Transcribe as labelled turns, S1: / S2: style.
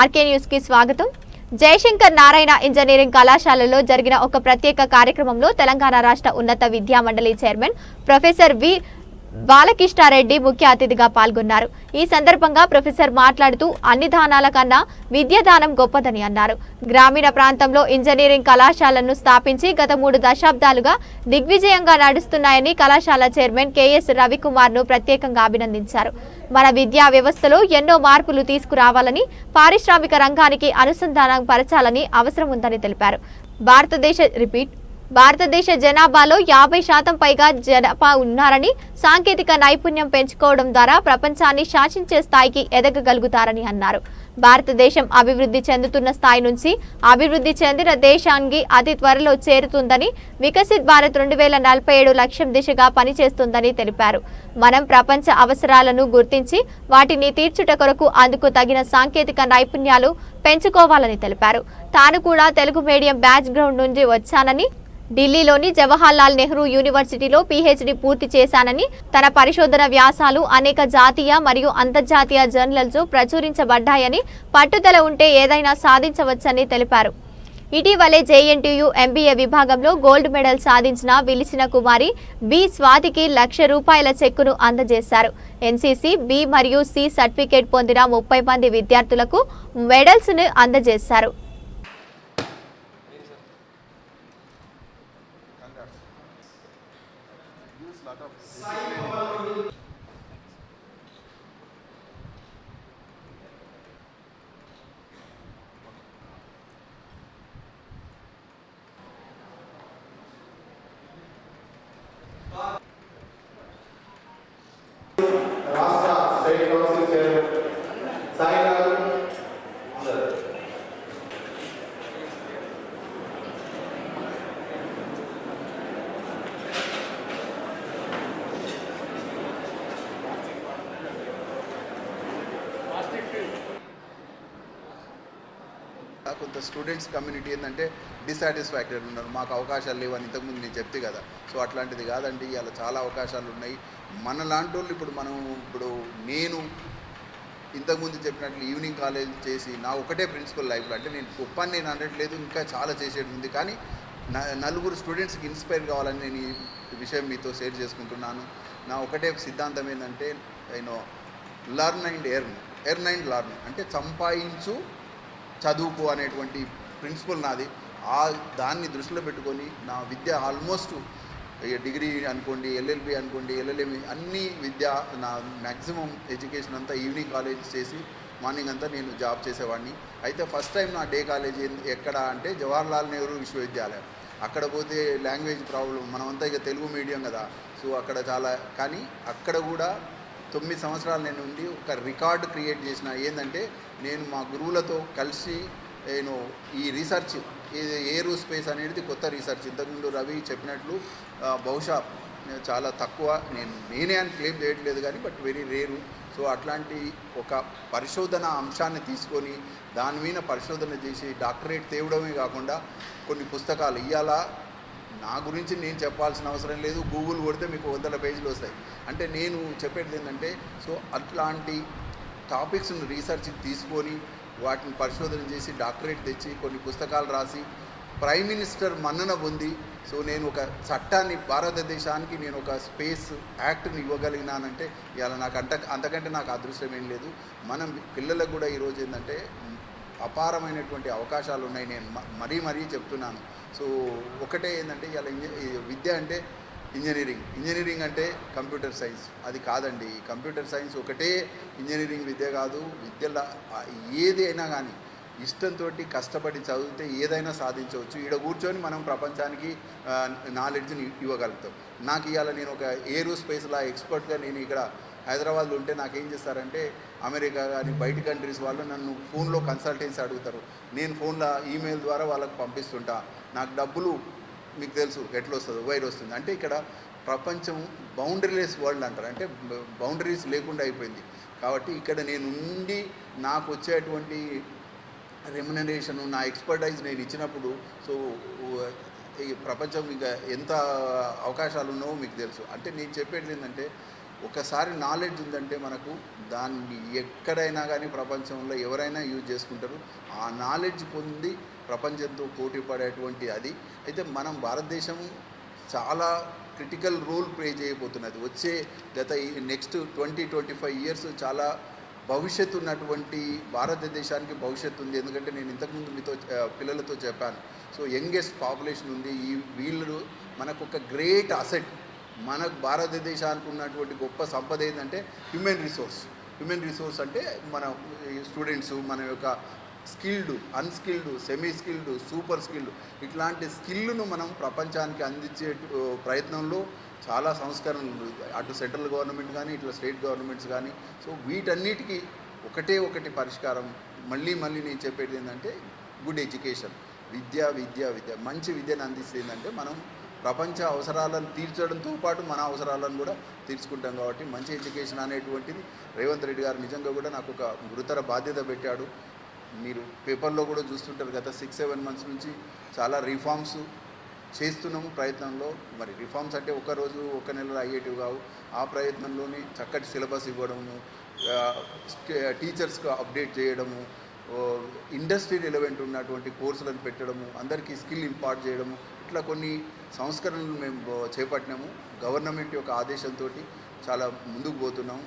S1: RK న్యూస్కి స్వాగతం. Jayashankar Narayana engineering కళాశాలలో జరిగిన ఒక ప్రత్యేక కార్యక్రమంలో తెలంగాణ రాష్ట్ర ఉన్నత విద్యా మండలి చైర్మన్ ప్రొఫెసర్ వి బాలకృష్ణారెడ్డి ముఖ్య అతిథిగా పాల్గొన్నారు. ఈ సందర్భంగా ప్రొఫెసర్ మాట్లాడుతూ అన్ని దానాల కన్నా విద్యాదానం గొప్పదని అన్నారు. గ్రామీణ ప్రాంతంలో ఇంజనీరింగ్ కళాశాలను స్థాపించి గత మూడు దశాబ్దాలుగా దిగ్విజయంగా నడుస్తున్నాయని కళాశాల చైర్మన్ కెఎస్ రవికుమార్ను ప్రత్యేకంగా అభినందించారు. మన విద్యా వ్యవస్థలో ఎన్నో మార్పులు తీసుకురావాలని పారిశ్రామిక రంగానికి అనుసంధానం పరచాలని అవసరం ఉందని తెలిపారు. భారతదేశ రిపీట్ భారతదేశ జనాభాలో యాభై శాతం పైగా జనాభా ఉన్నారని సాంకేతిక నైపుణ్యం పెంచుకోవడం ద్వారా ప్రపంచాన్ని శాసించే స్థాయికి ఎదగగలుగుతారని అన్నారు. భారతదేశం అభివృద్ధి చెందుతున్న స్థాయి నుంచి అభివృద్ధి చెందిన దేశానికి అతి త్వరలో చేరుతుందని వికసిత్ భారత్ రెండు వేల నలభై ఏడు లక్ష్యం దిశగా పనిచేస్తుందని తెలిపారు. మనం ప్రపంచ అవసరాలను గుర్తించి వాటిని తీర్చుట కొరకు అందుకు తగిన సాంకేతిక నైపుణ్యాలు పెంచుకోవాలని తెలిపారు. తాను కూడా తెలుగు మీడియం బ్యాచ్ గ్రౌండ్ నుంచి వచ్చానని ఢిల్లీలోని జవహర్లాల్ నెహ్రూ యూనివర్సిటీలో పీహెచ్డీ పూర్తి చేశానని తన పరిశోధన వ్యాసాలు అనేక జాతీయ మరియు అంతర్జాతీయ జర్నల్స్లో ప్రచురించబడ్డాయని పట్టుదల ఉంటే ఏదైనా సాధించవచ్చని తెలిపారు. ఇటీవలే జేఎన్టీయు ఎంబీఏ విభాగంలో గోల్డ్ మెడల్ సాధించిన విలిసిన కుమారి బి స్వాతికి లక్ష రూపాయల చెక్కును అందజేశారు. ఎన్సీసీ బి మరియు సి సర్టిఫికేట్ పొందిన ముప్పై మంది విద్యార్థులకు మెడల్స్ను అందజేశారు. ను అందజేశారు
S2: రాష్ట్ర
S3: కొంత స్టూడెంట్స్ కమ్యూనిటీ ఏంటంటే డిసాటిస్ఫాక్టెడ్ ఉన్నారు. మాకు అవకాశాలు లేవని ఇంతకుముందు నేను చెప్తే కదా. సో అట్లాంటిది కాదండి. ఇలా చాలా అవకాశాలు ఉన్నాయి. మన లాంటి వాళ్ళు ఇప్పుడు మనం ఇప్పుడు నేను ఇంతకుముందు చెప్పినట్లు ఈవినింగ్ కాలేజ్ చేసి నా ఒకటే ప్రిన్సిపల్ లైఫ్లో అంటే నేను గొప్పని నేను అనట్లేదు. ఇంకా చాలా చేసేది ఉంది. కానీ న- నలుగురు స్టూడెంట్స్కి ఇన్స్పైర్ కావాలని నేను ఈ విషయం మీతో షేర్ చేసుకుంటున్నాను. నా ఒకటే సిద్ధాంతం ఏంటంటే నేను learn and earn earn and learn అంటే సంపాదించు చదువుకో అనేటువంటి ప్రిన్సిపల్ నాది. ఆ దాన్ని దృష్టిలో పెట్టుకొని నా విద్య ఆల్మోస్ట్ ఇక డిగ్రీ అనుకోండి ఎల్ఎల్బి అనుకోండి ఎల్ఎల్ఎం అన్ని విద్య నా మ్యాక్సిమం ఎడ్యుకేషన్ అంతా ఈవినింగ్ కాలేజ్ చేసి మార్నింగ్ అంతా నేను జాబ్ చేసేవాడిని. అయితే ఫస్ట్ టైం నా డే కాలేజ్ ఎక్కడ అంటే జవహర్లాల్ నెహ్రూ విశ్వవిద్యాలయం. అక్కడ పోతే లాంగ్వేజ్ ప్రాబ్లం మనమంతా ఇక తెలుగు మీడియం కదా. సో అక్కడ చాలా కానీ అక్కడ కూడా తొమ్మిది సంవత్సరాలు నేను ఉండి ఒక రికార్డు క్రియేట్ చేసిన ఏంటంటే నేను మా గురువులతో కలిసి నేను ఈ రీసెర్చ్ ఇది ఏరో స్పేస్ అనేది కొత్త రీసెర్చ్. ఇంతకుముందు రవి చెప్పినట్లు బహుశా చాలా తక్కువ నేను నేనే అని క్లెయిమ్ చేయట్లేదు కానీ బట్ వెరీ రేరు. సో అట్లాంటి ఒక పరిశోధన అంశాన్ని తీసుకొని దాని మీద పరిశోధన చేసి డాక్టరేట్ తేవడమే కాకుండా కొన్ని పుస్తకాలు ఇవాళ నా గురించి నేను చెప్పాల్సిన అవసరం లేదు. గూగుల్ కొడితే మీకు వందల పేజీలు వస్తాయి. అంటే నేను చెప్పేది ఏంటంటే సో అట్లాంటి టాపిక్స్ను రీసెర్చ్ తీసుకొని వాటిని పరిశోధన చేసి డాక్టరేట్ తెచ్చి కొన్ని పుస్తకాలు రాసి ప్రైమ్ మినిస్టర్ మన్నన పొంది సో నేను ఒక చట్టాన్ని భారతదేశానికి నేను ఒక స్పేస్ యాక్ట్ని ఇవ్వగలిగినానంటే ఇవాళ నాకు అంత అంతకంటే నాకు అదృష్టం ఏం లేదు. మనం పిల్లలకు కూడా ఈరోజు ఏంటంటే అపారమైనటువంటి అవకాశాలు ఉన్నాయి నేను మరీ మరీ చెప్తున్నాను. సో ఒకటే ఏంటంటే ఇలా విద్య అంటే ఇంజనీరింగ్. ఇంజనీరింగ్ అంటే కంప్యూటర్ సైన్స్. అది కాదండి. కంప్యూటర్ సైన్స్ ఒకటే ఇంజనీరింగ్ విద్య కాదు. విద్యల ఏది అయినా కానీ ఇష్టంతో కష్టపడి చదివితే ఏదైనా సాధించవచ్చు. ఈడ కూర్చొని మనం ప్రపంచానికి నాలెడ్జ్ని ఇవ్వగలుగుతాం. నాకు ఇవాళ నేను ఒక ఏరో స్పేస్లో ఎక్స్పర్ట్గా నేను ఇక్కడ హైదరాబాద్లో ఉంటే నాకేం చేస్తారంటే అమెరికా కానీ బయట కంట్రీస్ వాళ్ళు నన్ను ఫోన్లో కన్సల్టెన్సీ అడుగుతారు. నేను ఫోన్లో ఈమెయిల్ ద్వారా వాళ్ళకి పంపిస్తుంటా. నాకు డబ్బులు మీకు తెలుసు ఎట్లా వస్తుందో వైర్ వస్తుంది. అంటే ఇక్కడ ప్రపంచం బౌండరీలెస్ వరల్డ్ అంటారు. అంటే బౌండరీస్ లేకుండా అయిపోయింది. కాబట్టి ఇక్కడ నేను ఉండి నాకు వచ్చేటువంటి రెమ్యునరేషన్ నా ఎక్స్పర్టైజ్ నేను ఇచ్చినప్పుడు సో ఈ ప్రపంచం ఇంకా ఎంత అవకాశాలు ఉన్నావో మీకు తెలుసు. అంటే నేను చెప్పేది ఏంటంటే ఒకసారి నాలెడ్జ్ ఉందంటే మనకు దాన్ని ఎక్కడైనా కానీ ప్రపంచంలో ఎవరైనా యూజ్ చేసుకుంటారు. ఆ నాలెడ్జ్ పొంది ప్రపంచంతో పోటీ పడేటువంటి అది. అయితే మనం భారతదేశం చాలా క్రిటికల్ రోల్ ప్లే చేయబోతున్నది. వచ్చే గత next twenty twenty five years చాలా భవిష్యత్తు ఉన్నటువంటి భారతదేశానికి భవిష్యత్తు ఉంది. ఎందుకంటే నేను ఇంతకుముందు మీతో పిల్లలతో చెప్పాను. సో యంగెస్ట్ పాపులేషన్ ఉంది. ఈ వీళ్ళు మనకు ఒక గ్రేట్ అసెట్ మనకు భారతదేశానికి ఉన్నటువంటి గొప్ప సంపద ఏంటంటే హ్యూమన్ రిసోర్స్ హ్యూమన్ రిసోర్స్ అంటే మన స్టూడెంట్స్ మన యొక్క skilled unskilled semi skilled super skilled ఇట్లాంటి స్కిల్ను మనం ప్రపంచానికి అందించే ప్రయత్నంలో చాలా సంస్కరణలు అటు సెంట్రల్ గవర్నమెంట్ కానీ ఇట్లా స్టేట్ గవర్నమెంట్స్ కానీ సో వీటన్నిటికీ ఒకటే ఒకటి పరిష్కారం. మళ్ళీ మళ్ళీ నేను చెప్పేది ఏంటంటే గుడ్ ఎడ్యుకేషన్ విద్య విద్య విద్య. మంచి విద్యను అందిస్తే ఏంటంటే మనం ప్రపంచ అవసరాలను తీర్చడంతో పాటు మన అవసరాలను కూడా తీర్చుకుంటాం కాబట్టి మంచి ఎడ్యుకేషన్ అనేటువంటిది రేవంత్ రెడ్డి గారు నిజంగా కూడా నాకు ఒక గురుతర బాధ్యత పెట్టాడు. మీరు పేపర్లో కూడా చూస్తుంటారు గత సిక్స్ సెవెన్ మంత్స్ నుంచి చాలా రిఫార్మ్స్ చేస్తున్నాము ప్రయత్నంలో. మరి రిఫార్మ్స్ అంటే ఒక రోజు ఒక నెలలో అయ్యేటివి కావు. ఆ ప్రయత్నంలోనే చక్కటి సిలబస్ ఇవ్వడము టీచర్స్కి అప్డేట్ చేయడము ఇండస్ట్రీ రిలవెంట్ ఉన్నటువంటి కోర్సులను పెట్టడము అందరికీ స్కిల్ ఇంపార్ట్ చేయడము ఇట్లా కొన్ని సంస్కరణలు మేము చేపట్టినాము. గవర్నమెంట్ యొక్క ఆదేశంతో చాలా ముందుకు పోతున్నాము.